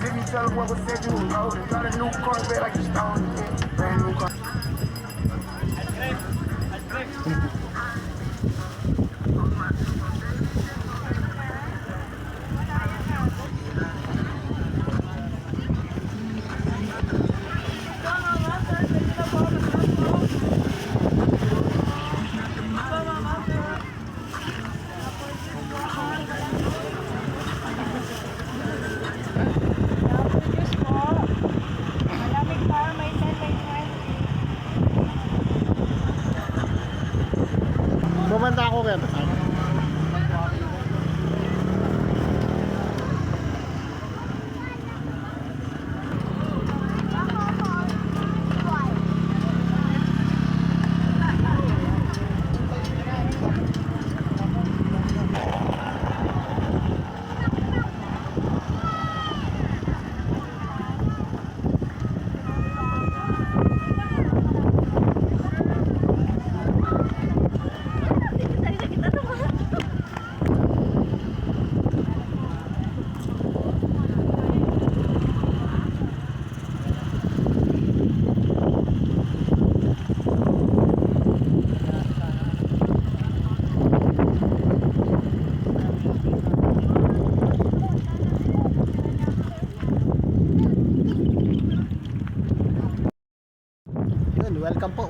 be. If you tell them what was said, you was loaded. Got a new Corvette like you stole it. Brand new car.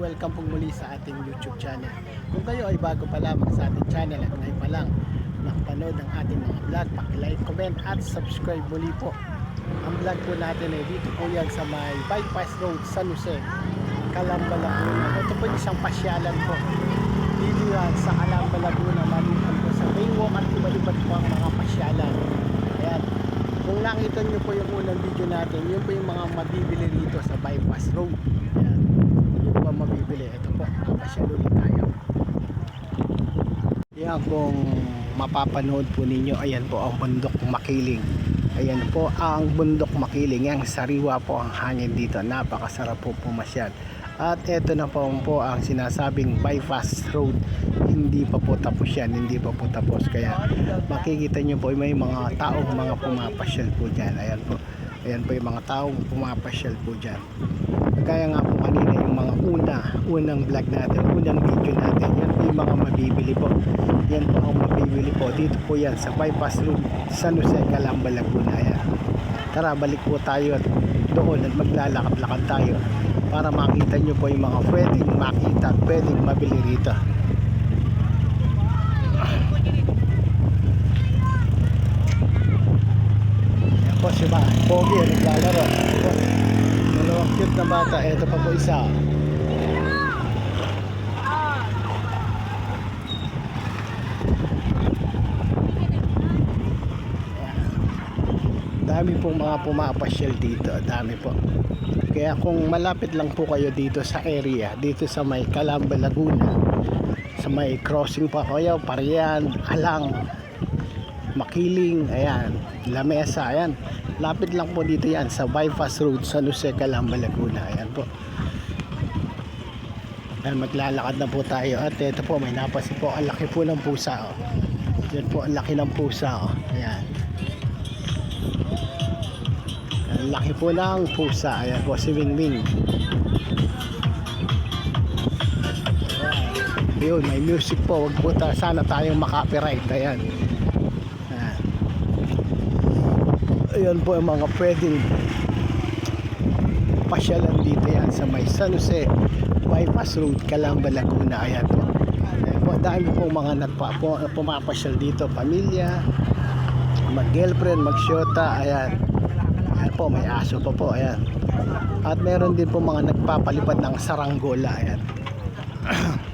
Welcome po, welcome po muli sa ating YouTube channel. Kung kayo ay bago pa lamang sa ating channel at ngayon pa lang nakapanood ng ating mga vlog, paki-like, comment at subscribe muli po. Ang vlog po natin ay dito po yan sa may bypass road San Jose, Calamba, Laguna. Ito po isang pasyalan po. Dito yan sa Calamba, Laguna, maliban po sa Baywalk at iba-iba po ang mga pasyalan. Ayan. Kung nakita nyo po yung unang video natin, yun po yung mga mabibili rito sa bypass road. Ang mabibili. Ito po, papasyal ulit tayo. Yan kung mapapanood po ninyo, ayan po ang bundok makiling. Ayan po ang bundok makiling. Yang sariwa po ang hangin dito. Napakasarap po pumasyal. At ito na po, po ang sinasabing bypass road. Hindi pa po tapos yan. Hindi pa po tapos. Kaya makikita nyo po may mga taong mga pumapasyal po dyan. Ayan po. Ayan po yung mga taong pumapasyal po dyan. Kaya nga po kanina mga una, unang vlog natin, unang video natin, yan po yung mga mabibili po. Yan po ang mabibili po. Dito po yan sa bypass road San Jose, Calamba, Laguna. Ayan. Tara, balik po tayo at doon at maglalakad-lakad tayo para makita nyo po yung mga pwedeng makita at pwedeng mabili rito. Yan po si Ma, Pogi, naglalaro. Yan po. Na bata. Ito pa po isa. Dami pong mga pumapasyal dito. Dami po. Kaya kung malapit lang po kayo dito sa area, dito sa may Calamba, Laguna, sa may crossing pa kayo, Parian, Alang, Makiling, ayan, Lamesa, ayan. Lapit lang po dito yan sa bypass road sa Jose Calamba, Laguna. Ayan po. Ayan, maglalakad na po tayo. At ito po, may napasin po. Ang laki po ng pusa. Oh. Yan po, ang laki ng pusa. Oh. Ayan. Ang laki po ng pusa. Ayan po, si Wing Wing. Yun, may music po. Wag po ta, sana tayong makapiright. Ayan. Ayan po ang mga pwedeng pasyalan dito yan sa may San Jose Bypass Road, Calamba, Laguna. Ayan po. Ayan po, dami po mga nagpa, po, pumapasyal dito. Pamilya, mag-girlfriend, mag-shota. Ayan. Ayan po, may aso pa po. Ayan. At meron din po mga nagpapalipad ng saranggola. Ayan.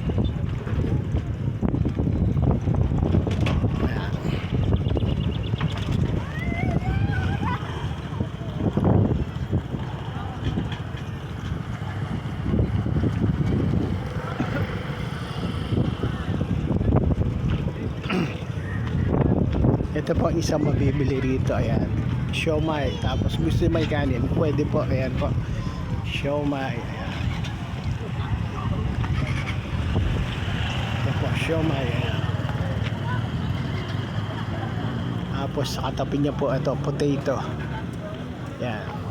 Ito po ang isang mabibili rito. Ayan. Siomay. Tapos gusto may kanin. Pwede po. Ayan po. Siomay. Ayan. Po. Siomay. Ayan. Tapos sa katabi niya po ito. Potato. Ayan.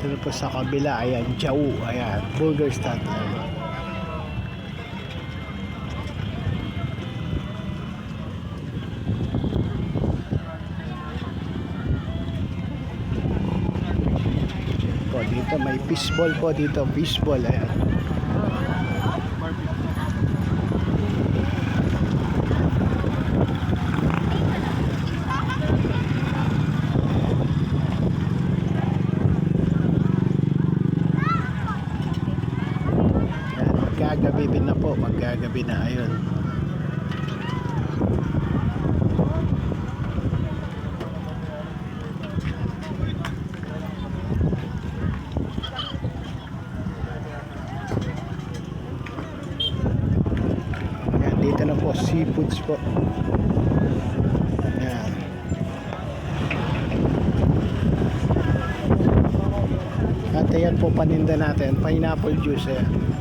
Ito po sa kabila. Ayan. Jau. Ayan. Burger stand. Ayan. po dito may fishball po dito fishball ayan din na po magkagabi na ayun Ayan, dito na po, seafoods po. At ayan po paninda natin, pineapple juice. Ayan.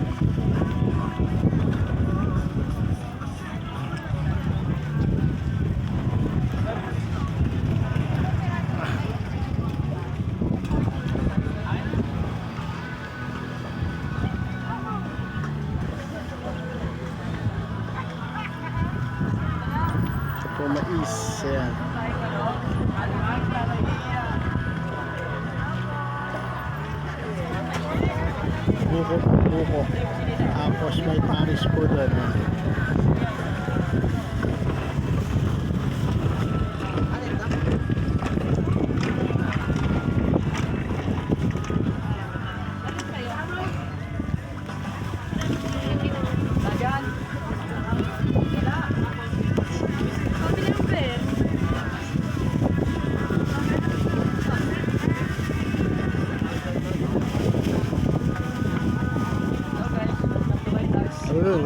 Buko, buko. Tapos may Paris po doon.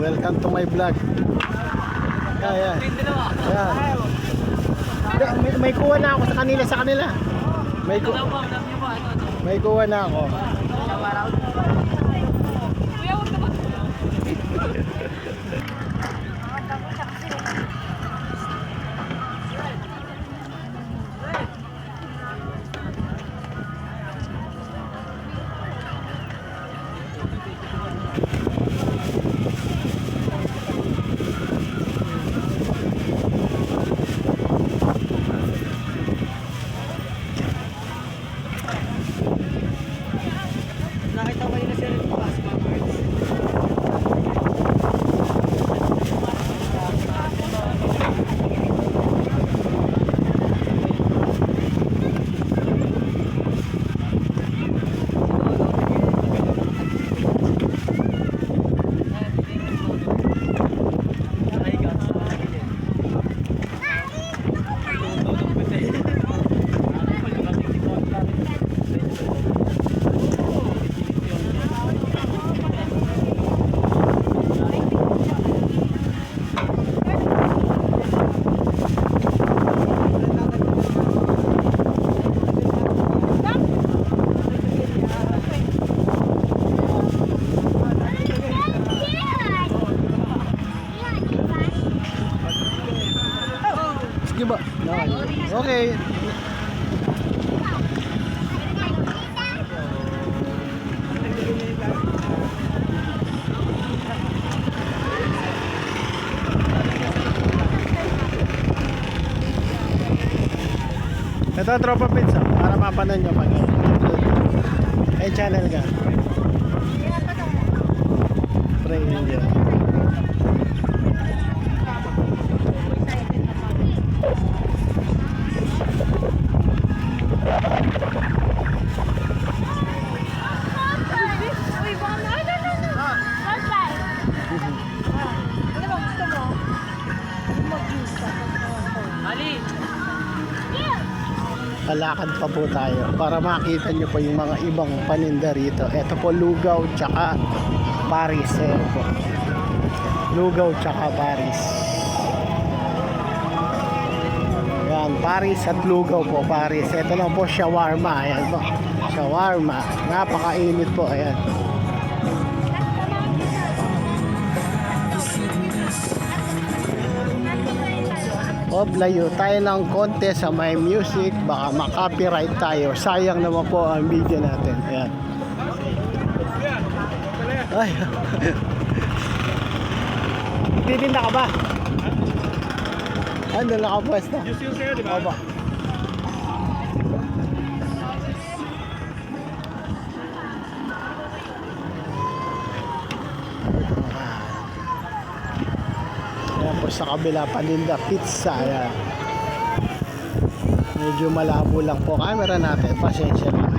Welcome to my vlog. Yeah, yeah. Yeah. Hindi, May, may kuha na ako sa kanila sa kanila. May ku May kuha na ako. Nakita ko yun na sila dito sa mga cards. Sige ba? No. Okay. Ito, tropa pizza. Para mapanood nyo pag Ay, channel ka. Pray Angel. Palakad pa po tayo para makita nyo po yung mga ibang paninda rito. Ito po lugaw tsaka Paris. Ayan po. Lugaw tsaka Paris. Yan, Paris at lugaw po, Paris. Ito lang po, shawarma. Ayan po. Shawarma. Napakainit po. Ayan. Layo tayo ng konti sa may music. Baka makopyright tayo. Sayang naman po ang video natin. Ayan. Ay. Titinda ka ba? Ano nakapwesto? Diyos yung sa'yo, di ba? Ayan po sa kabila paninda pizza. Ayan. Medyo malabo lang po camera natin. Pasensya na.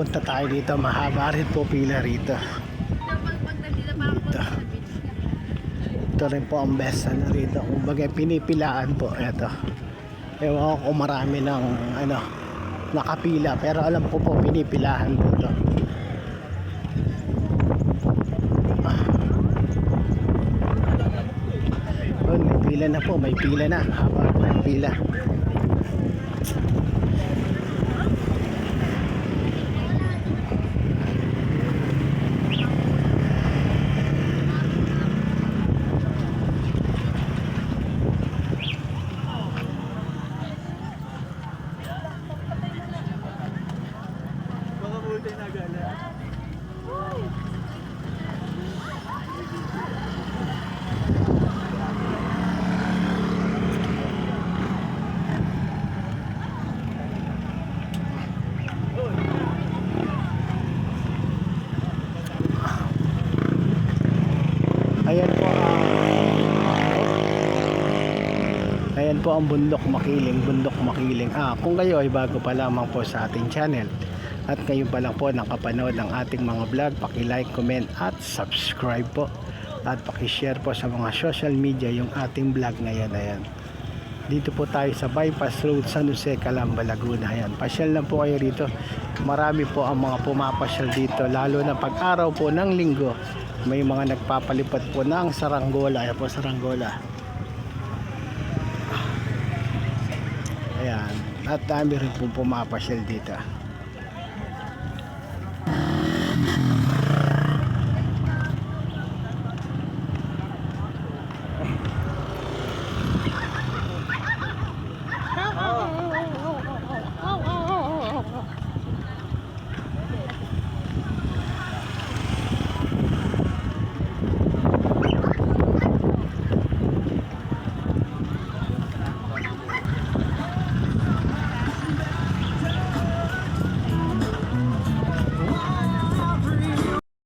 Kaya punta tayo dito. Mahaba rin po pila rito. Dito. Ito rin po ang best ano rito. Kung bagay pinipilaan po. Ito. Ewan ko kung marami ng ano nakapila. Pero alam ko po pinipilahan po ito. May pila na po. May pila na. Haba ang pila. Baka multi na gala. Ayan po ang Ayan po ang bundok makiling, bundok makiling. Ah, kung kayo ay bago pa lamang po sa ating channel at kayo pa lang po nakapanood ng ating mga vlog, paki-like, comment at subscribe po. At paki-share po sa mga social media yung ating vlog ngayon. Ayan. Dito po tayo sa Bypass Road, San Jose, Calamba, Laguna. Ayan. Pasyal lang po kayo rito. Marami po ang mga pumapasyal dito, lalo na pag araw po ng linggo. May mga nagpapalipad po ng saranggola. Ayan po, saranggola. Ayan. At dami rin po pumapasyal dito.